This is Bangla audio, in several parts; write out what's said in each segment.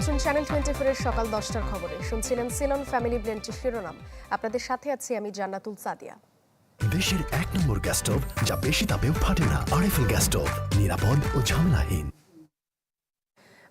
আমন্ত্রণ চ্যানেল টোয়েন্টি ফোরের সকাল দশটার খবরে। শুনছিলেন সিলন ফ্যামিলি ব্লেন্ডের শিরোনাম। আপনাদের সাথে আছি আমি জান্নাতুল সাদিয়া। দেশের এক নম্বর গ্যাস স্টোভ যা বেশি তাপেও ফাটে না। আরএফএল গ্যাস স্টোভ নিরাপদ ও ঝামেলাহীন।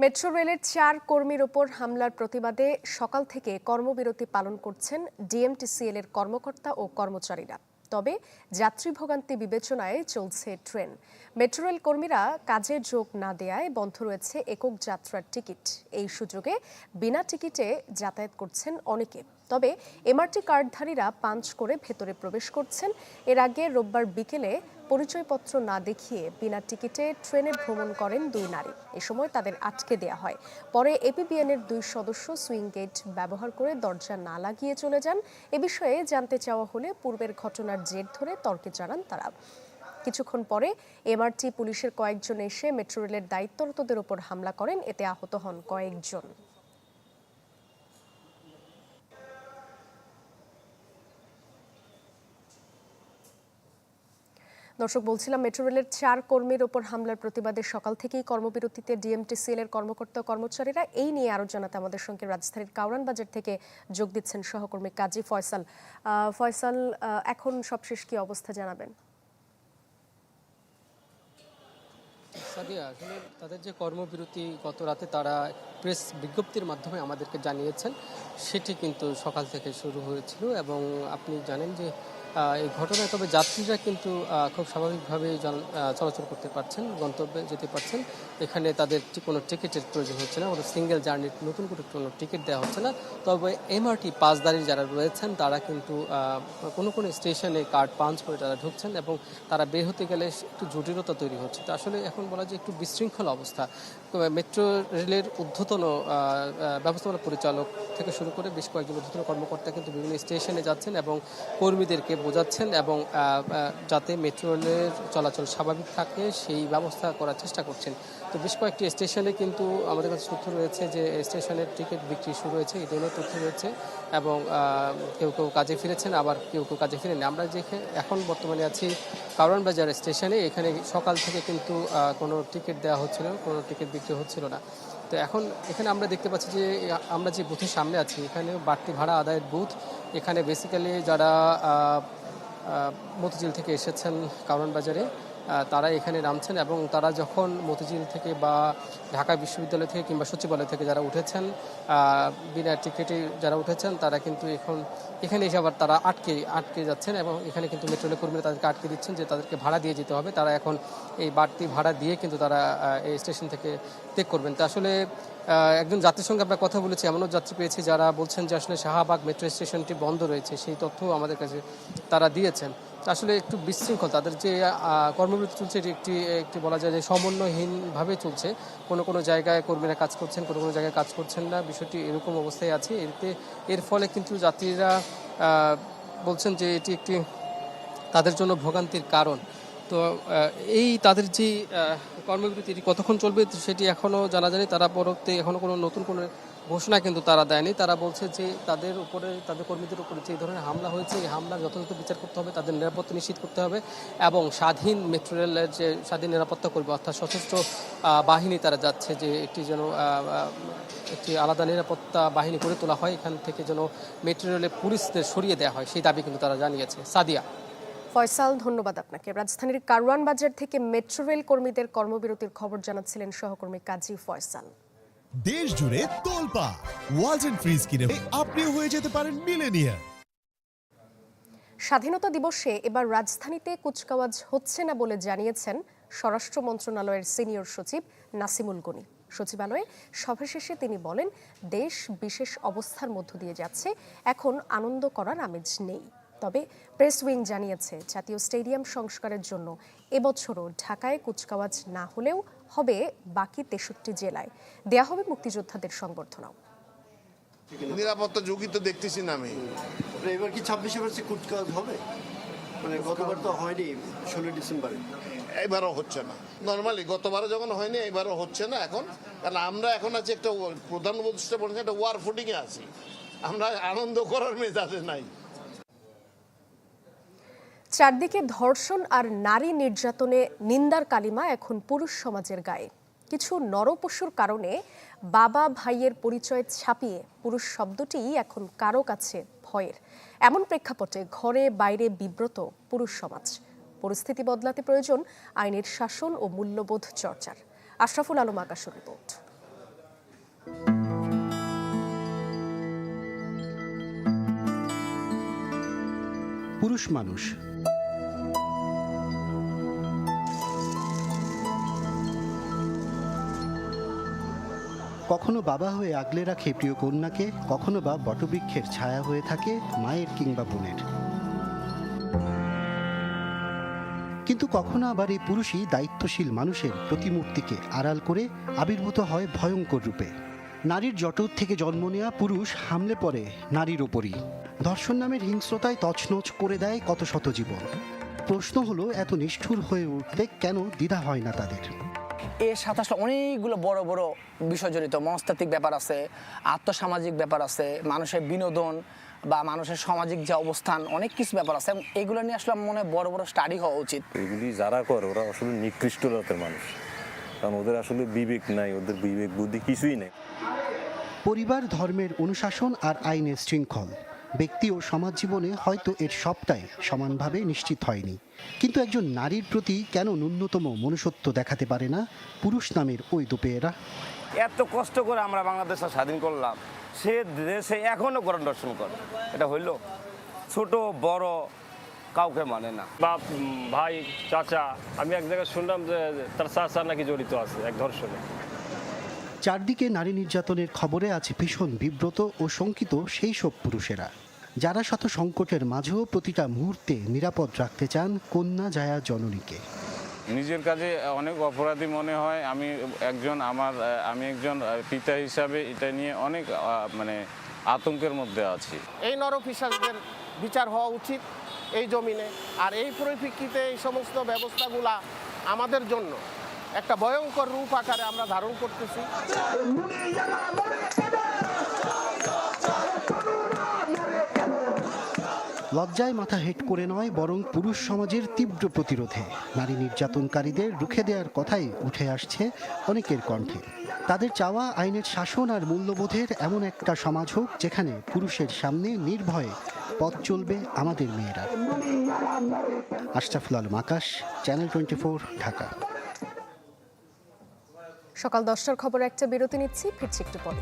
মেট্রো রেলের চার কর্মীর ওপর হামলার প্রতিবাদে সকাল থেকে কর্মবিরতি পালন করছেন ডিএমটিসিএল এর কর্মকর্তা ও কর্মচারীরা। তবে যাত্রী ভোগান্তি বিবেচনায় চলছে ট্রেন। মেট্রো রেল কর্মীরা কাজে যোগ না দেয়ায় বন্ধ রয়েছে একক যাত্রার টিকিট। এই সুযোগে বিনা টিকিটে যাতায়াত করছেন অনেকে। তবে এমআরটি কার্ডধারীরা পাঞ্চ করে ভেতরে প্রবেশ করছেন। এর আগে রোববার বিকেলে পরিচয়পত্র না দেখিয়ে বিনা টিকিটে ট্রেনে ভ্রমণ করেন দুই নারী। এ সময় তাদের আটকে দেয়া হয়। পরে এপিবিএন এর দুই সদস্য সুইং গেট ব্যবহার করে দরজা না লাগিয়ে চলে যান। এ বিষয়ে জানতে চাওয়া হলে পূর্বের ঘটনার জের ধরে তর্কে জানান তারা। কিছুক্ষণ পরে এমআরটি পুলিশের কয়েকজন এসে মেট্রো রেলের দায়িত্বরতদের উপর হামলা করেন। এতে আহত হন কয়েকজন। দর্শক, বলছিলাম মেট্রো রেলের চার কর্মীর ওপর হামলার প্রতিবাদে সকাল থেকেই কর্মবিরতিতে ডিএমটিসিএল এর কর্মকর্তা কর্মচারীরা এই নিয়ে আরও জানাতে আমাদের সঙ্গে রাজধানীর কাউরান বাজার থেকে যোগ দিচ্ছেন সহকর্মী কাজী ফয়সাল। ফয়সাল এখন সবশেষ কি অবস্থা জানাবেন? সাদিয়া, আসলে তাদের যে কর্মবিরতি গত রাতে তারা প্রেস বিজ্ঞপ্তির মাধ্যমে আমাদেরকে জানিয়েছেন, সেটি কিন্তু সকাল থেকে শুরু হয়েছিল এবং আপনি জানেন যে এই ঘটনায়, তবে যাত্রীরা কিন্তু খুব স্বাভাবিকভাবে চলাচল করতে পারছেন, গন্তব্যে যেতে পারছেন। এখানে তাদের কোনো টিকিটের প্রয়োজন হচ্ছে না কোনো সিঙ্গেল জার্নির নতুন করে কোনো টিকিট দেওয়া হচ্ছে না। তবে এমআরটি পাসদারি যারা রয়েছেন, তারা কিন্তু কোনো কোনো স্টেশনে কার্ড পাঞ্চ করে তারা ঢুকছেন এবং তারা বের হতে গেলে একটু জটিলতা তৈরি হচ্ছে। তো আসলে এখন বলা যায় একটু বিশৃঙ্খল অবস্থা। মেট্রো রেলের ঊর্ধ্বতন ব্যবস্থাপনা পরিচালক থেকে শুরু করে বেশ কয়েকজন ঊর্ধ্বতন কর্মকর্তা কিন্তু বিভিন্ন স্টেশনে যাচ্ছেন এবং কর্মীদেরকে বোঝাচ্ছেন এবং যাতে মেট্রো রেলের চলাচল স্বাভাবিক থাকে, সেই ব্যবস্থা করার চেষ্টা করছেন। তো বেশ কয়েকটি স্টেশনে কিন্তু আমাদের কাছে তথ্য রয়েছে যে স্টেশনের টিকিট বিক্রি শুরু হয়েছে, এই ধরনের তথ্য রয়েছে এবং কেউ কেউ কাজে ফিরেছেন, আবার কেউ কেউ কাজে ফিরেনি আমরা যে এখন বর্তমানে আছি কারণ বাজার স্টেশনে এখানে সকাল থেকে কিন্তু কোনো টিকিট দেওয়া হচ্ছিল কোনো টিকিট বিক্রি হচ্ছিল না। তো এখন এখানে আমরা দেখতে পাচ্ছি যে আমরা যে বুথের সামনে আছি, এখানে বাড়তি ভাড়া আদায়ের বুথ। এখানে বেসিক্যালি যারা মতিঝিল থেকে এসেছেন কারণ বাজারে তারা এখানে নামছেন এবং তারা যখন মতিঝিল থেকে বা ঢাকা বিশ্ববিদ্যালয় থেকে কিংবা সচিবালয় থেকে যারা উঠেছেন বিনা টিকিটে যারা উঠেছেন, তারা কিন্তু এখন এখানে এসে আবার তারা আটকে আটকে যাচ্ছেন এবং এখানে কিন্তু মেট্রো রেলের কর্মীরা তাদেরকে আটকে দিচ্ছেন যে তাদেরকে ভাড়া দিয়ে যেতে হবে। তারা এখন এই বাড়তি ভাড়া দিয়ে কিন্তু তারা এই স্টেশন থেকে ত্যাগ করবেন। তো আসলে একজন যাত্রীর সঙ্গে আমরা কথা বলেছি, এমনও যাত্রী পেয়েছি যারা বলছেন যে আসলে শাহবাগ মেট্রো স্টেশনটি বন্ধ রয়েছে, সেই তথ্যও আমাদের কাছে তারা দিয়েছেন। আসলে একটু বিশৃঙ্খল, তাদের যে কর্মবিরতি চলছে এটি একটি একটি বলা যায় যে সমন্বয়হীনভাবে চলছে। কোনো কোনো জায়গায় কর্মীরা কাজ করছেন, কোনো কোনো জায়গায় কাজ করছেন না। বিষয়টি এরকম অবস্থায় আছে। এতে, এর ফলে কিন্তু যাত্রীরা বলছেন যে এটি একটি তাদের জন্য ভোগান্তির কারণ। তো এই তাদের যে কর্মবিরতি এটি কতক্ষণ চলবে সেটি এখনও জানা যায়নি। তারা পরবর্তী এখনও কোনো নতুন কোনো ঘোষণা কিন্তু তারা দেয়নি। তারা বলছে যে তাদের উপরে, তাদের কর্মীদের উপরে যে ধরনের হামলা হয়েছে, এই হামলার যথাযথ বিচার করতে হবে, তাদের নিরাপত্তা নিশ্চিত করতে হবে এবং স্বাধীন মেট্রো রেলের যে স্বাধীন নিরাপত্তা করবে অর্থাৎ সশস্ত্র বাহিনী তারা যাচ্ছে যে একটি যেন একটি আলাদা নিরাপত্তা বাহিনী গড়ে তোলা হয়, এখান থেকে যেন মেট্রো রেলের পুলিশদের সরিয়ে দেওয়া হয়, সেই দাবি কিন্তু তারা জানিয়েছে। সাদিয়া। ফয়সাল, ধন্যবাদ আপনাকে। রাজধানীর কারওয়ান বাজার থেকে মেট্রো রেল কর্মীদের কর্মবিরতির খবর জানাচ্ছিলেন সহকর্মী কাজী ফয়সাল। দেশ জুড়ে তোলপা। ওয়ালটন ফ্রিজ কিনে আপনিও হয়ে যেতে পারেন মিলেনিয়ার স্বাধীনতা দিবসে এবার রাজধানীতে কুচকাওয়াজ হচ্ছে না বলে জানিয়েছেন স্বরাষ্ট্র মন্ত্রণালয়ের সিনিয়র সচিব নাসিমুল গনি। সচিবালয়ে সভা শেষে তিনি বলেন, দেশ বিশেষ অবস্থার মধ্য দিয়ে যাচ্ছে, এখন আনন্দ করার আমেজ নেই। তবে প্রেস উইং জানিয়েছে, জাতীয় স্টেডিয়াম সংস্কারের জন্য এবছরও ঢাকায় কুচকাওয়াজ না হলেও হবে বাকি তেষট্টি জেলায়। দেয়া হবে মুক্তিযোদ্ধাদের সংবর্ধনাও। নিরাপত্তা ঝুঁকি তো দেখতেছি না আমি। মানে এবার কি ছাব্বিশে মার্চে কুটকাজ হবে? মানে গতবার তো হয়নি ষোলো ডিসেম্বরে। এবারও হচ্ছে না। নর্মালি গতবারও যখন হয়নি এবারও হচ্ছে না এখন। কারণ আমরা এখন আছি একটা প্রধান উপদেষ্টা বলেছে একটা ওয়ার ফুটিংয়ে আছি। আমরা আনন্দ করার মেজাজে নাই। চারদিকে ধর্ষণ আর নারী নির্যাতনে নিন্দার কালিমা এখন পুরুষ সমাজের গায়ে। কিছু নরপশুর কারণে বাবা ভাইয়ের পরিচয় ছাপিয়ে পুরুষ শব্দটি এখন কারও কাছে ভয়ের। এমন প্রেক্ষাপটে ঘরে বাইরে বিব্রত পুরুষ সমাজ। পরিস্থিতি বদলাতে প্রয়োজন আইনের শাসন ও মূল্যবোধ চর্চার। আশরাফুল আলম আকাশের রিপোর্ট। পুরুষ মানুষ কখনো বাবা হয়ে আগলে রাখে প্রিয় কন্যাকে, কখনো বা বটবৃক্ষের ছায়া হয়ে থাকে মায়ের কিংবা বোনের। কিন্তু কখনো আবার এই পুরুষই দায়িত্বশীল মানুষের প্রতিমূর্তিকে আড়াল করে আবির্ভূত হয় ভয়ঙ্কর রূপে। নারীর জটর থেকে জন্ম নেওয়া পুরুষ হামলে পড়ে নারীর ওপরই। ধর্ষণ নামের হিংস্রতায় তছনছ করে দেয় কত শত জীবন। প্রশ্ন হলো, এত নিষ্ঠুর হয়ে উঠতে কেন দ্বিধা হয় না তাদের? এর সাথে আসলে অনেকগুলো বড় বড় বিষয় জড়িত মনস্তাত্ত্বিক ব্যাপার আছে আর্থসামাজিক ব্যাপার আছে মানুষের বিনোদন বা মানুষের সামাজিক যে অবস্থান অনেক কিছু ব্যাপার আছে এবং এগুলো নিয়ে আসলে মনে বড় বড় স্টাডি হওয়া উচিত। এগুলি যারা করে ওরা আসলে নিকৃষ্ট জাতের মানুষ। কারণ ওদের আসলে বিবেক নাই ওদের বিবেক বুদ্ধি কিছুই নেই। পরিবার ধর্মের অনুশাসন আর আইনের শৃঙ্খল। ব্যক্তি ও সমাজ জীবনে হয়তো এর সবটাই সমানভাবে নিশ্চিত হয়নি। কিন্তু একজন নারীর প্রতি কেন ন্যূনতম মনুষ্যত্ব দেখাতে পারে না পুরুষ নামের ওই দুপেয়েরা এত কষ্ট করে আমরা বাংলাদেশটা স্বাধীন করলাম। সে দেশে এখনও গরম দর্শন করে। এটা হইল ছোট বড় কাউকে মানে না। বাপ ভাই চাচা আমি এক জায়গায় শুনলাম যে তার চাচা নাকি জড়িত আছে এক ধর্ষণে। চারদিকে নারী নির্যাতনের খবরে আছে ভীষণ বিব্রত ও শঙ্কিত সেই সব পুরুষেরা। যারা শত সংকটের মাঝেও প্রতিটা মুহূর্তে নিরাপদ রাখতে চান কন্যা জায়া জননীকে। নিজের কাছে অনেক অপরাধী মনে হয়। আমি একজন আমার আমি একজন পিতা হিসাবে এটা নিয়ে অনেক মানে আতঙ্কের মধ্যে আছি। এই নরপিসাসদের বিচার হওয়া উচিত এই জমিনে। আর এই পরিপ্রেক্ষিতে এই সমস্ত ব্যবস্থাগুলা আমাদের জন্য একটা ভয়ঙ্কর রূপ আকারে আমরা ধারণ করতেছি। লজ্জায় মাথা হেট করে নয়, বরং পুরুষ সমাজের তীব্র প্রতিরোধে। নারী নির্যাতনকারীদের রুখে দেওয়ার কথাই উঠে আসছে অনেকের কণ্ঠে। তাদের চাওয়া আইনের শাসন আর মূল্যবোধের এমন একটা সমাজ হোক যেখানে পুরুষের সামনে নির্ভয়ে পথ চলবে আমাদের মেয়েরা। Ashraful Alam Akash, channel twenty Dhaka. সকাল দশটার খবর একটা বিরতি নিচ্ছি ফিরছি একটু পরে।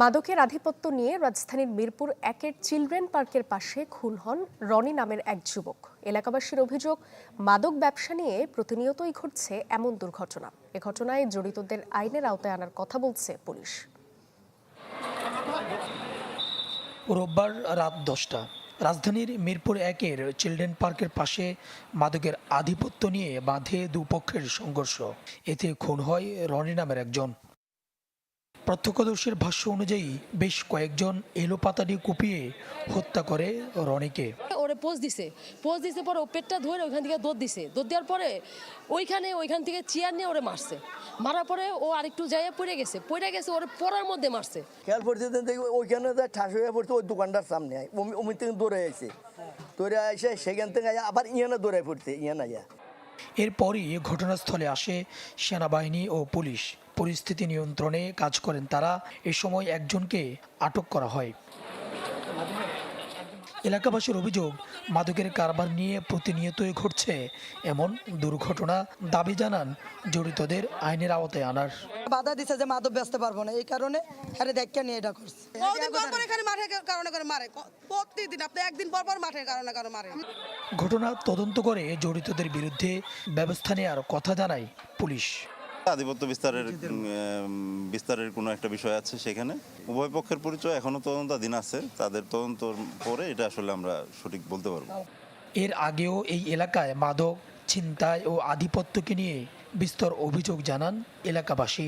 মাদকের আধিপত্য নিয়ে রাজধানীর মিরপুর একের চিলড্রেন পার্কের পাশে খুন হন রনি নামের এক যুবক। এলাকাবাসীর অভিযোগ, মাদক ব্যবসা নিয়ে প্রতিনিয়তই ঘটছে এমন দুর্ঘটনা। এ ঘটনায় জড়িতদের আইনের আওতায় আনার কথা বলছে পুলিশ। রোববার রাত দশটা, রাজধানীর মিরপুর একের চিলড্রেন পার্কের পাশে মাদকের আধিপত্য নিয়ে বাঁধে দুপক্ষের সংঘর্ষ। এতে খুন হয় রনি নামের একজন। প্রত্যক্ষদর্শীর ভাষ্য অনুযায়ী বেশ কয়েকজন এলোপাতাড়ি কুপিয়ে হত্যা করে রনিকে। ওরে পোজ দিছে। পোজ দিছে পরে ও পেটটা ধরে ওইখান থেকে দৌড় দিছে। দৌড় দেওয়ার পরে ওইখানে ওইখান থেকে চেয়ার নিয়ে ওরে মারছে। মারার পরে ও আরেকটু যাইয়া পড়ে গেছে। পড়ে গেছে ওরে পড়ার মধ্যে মারছে। খেয়াল পড়তে দেখি ওইখানে যা ঠাস হয়ে পড়ছে ওই দোকানটার সামনে। অমিত থেকে দৌড়ে আসে দৌড়ে আসে সেখান থেকে আয়া আবার ইয়ানা দৌড়ে পড়ছে ইয়ানা ইয়া এরপরই ঘটনাস্থলে আসে সেনাবাহিনী ও পুলিশ। পরিস্থিতি নিয়ন্ত্রণে কাজ করেন তারা। এ সময় একজনকে আটক করা হয়। এলাকাবাসীর অভিযোগ মাদকের কারবার নিয়ে প্রতিনিয়তই ঘটছে এমন দুর্ঘটনা। দাবি জানান জড়িতদের আইনের আওতায় আনার। বাধা দিছে যে মাদক বেচতে পারব না এই কারণে হ্যারে দেখা নিয়ে এটা করছে। এখানে মাঠের কারণে করে মারে? প্রতিদিন আপনি একদিন পর পর মাঠের কারণে কারণে মারে। ঘটনা তদন্ত করে জড়িতদের বিরুদ্ধে ব্যবস্থা নেওয়ার কথা জানায় পুলিশ। আধিপত্য বিস্তারের বিস্তারের কোনো একটা বিষয় আছে সেখানে। উভয় পক্ষের পরিচয় এখনও তদন্তাধীন আছে। তাদের তদন্ত পরে এটা আসলে আমরা সঠিক বলতে পারব। এর আগেও এই এলাকায় মাদক ছিনতাই ও আধিপত্যকে নিয়ে বিস্তর অভিযোগ জানান এলাকাবাসী।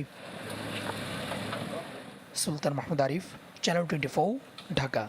Sultan Mahmud Arif channel twenty Dhaka.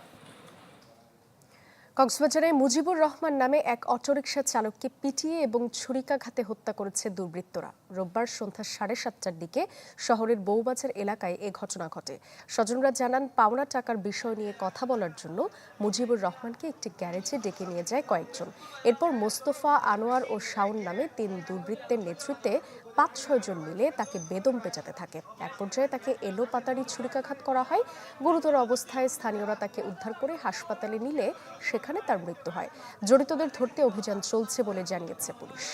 কক্সবাজারে মুজিবুর রহমান নামে এক অটোরিকশা চালককে পিটিয়ে এবং ছুরিকাঘাতে হত্যা করেছে দুর্বৃত্তরা। রোববার সন্ধ্যা সাড়ে সাতটার দিকে শহরের বউবাজার এলাকায় এ ঘটনা ঘটে। স্বজনরা জানান, পাওনা টাকার বিষয় নিয়ে কথা বলার জন্য মুজিবুর রহমানকে একটি গ্যারেজে ডেকে নিয়ে যায় কয়েকজন। এরপর মোস্তফা আনোয়ার ও শাওন নামে তিন দুর্বৃত্তের নেতৃত্বে পাঁচ ছয় জন মিলে তাকে বেদম পেঁচাতে থাকে। এক পর্যায়ে তাকে এলো পাতারি ছুরিকাঘাত করা হয়। গুরুতর অবস্থায় স্থানীয়রা তাকে উদ্ধার করে হাসপাতালে নিলে সেখানে তার মৃত্যু হয়। জড়িতদের ধরতে অভিযান চলছে বলে জানিয়েছে পুলিশ।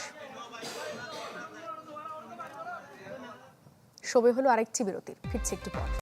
সবে হলো আরেকটি বিরতির। ফিরছে একটু পর।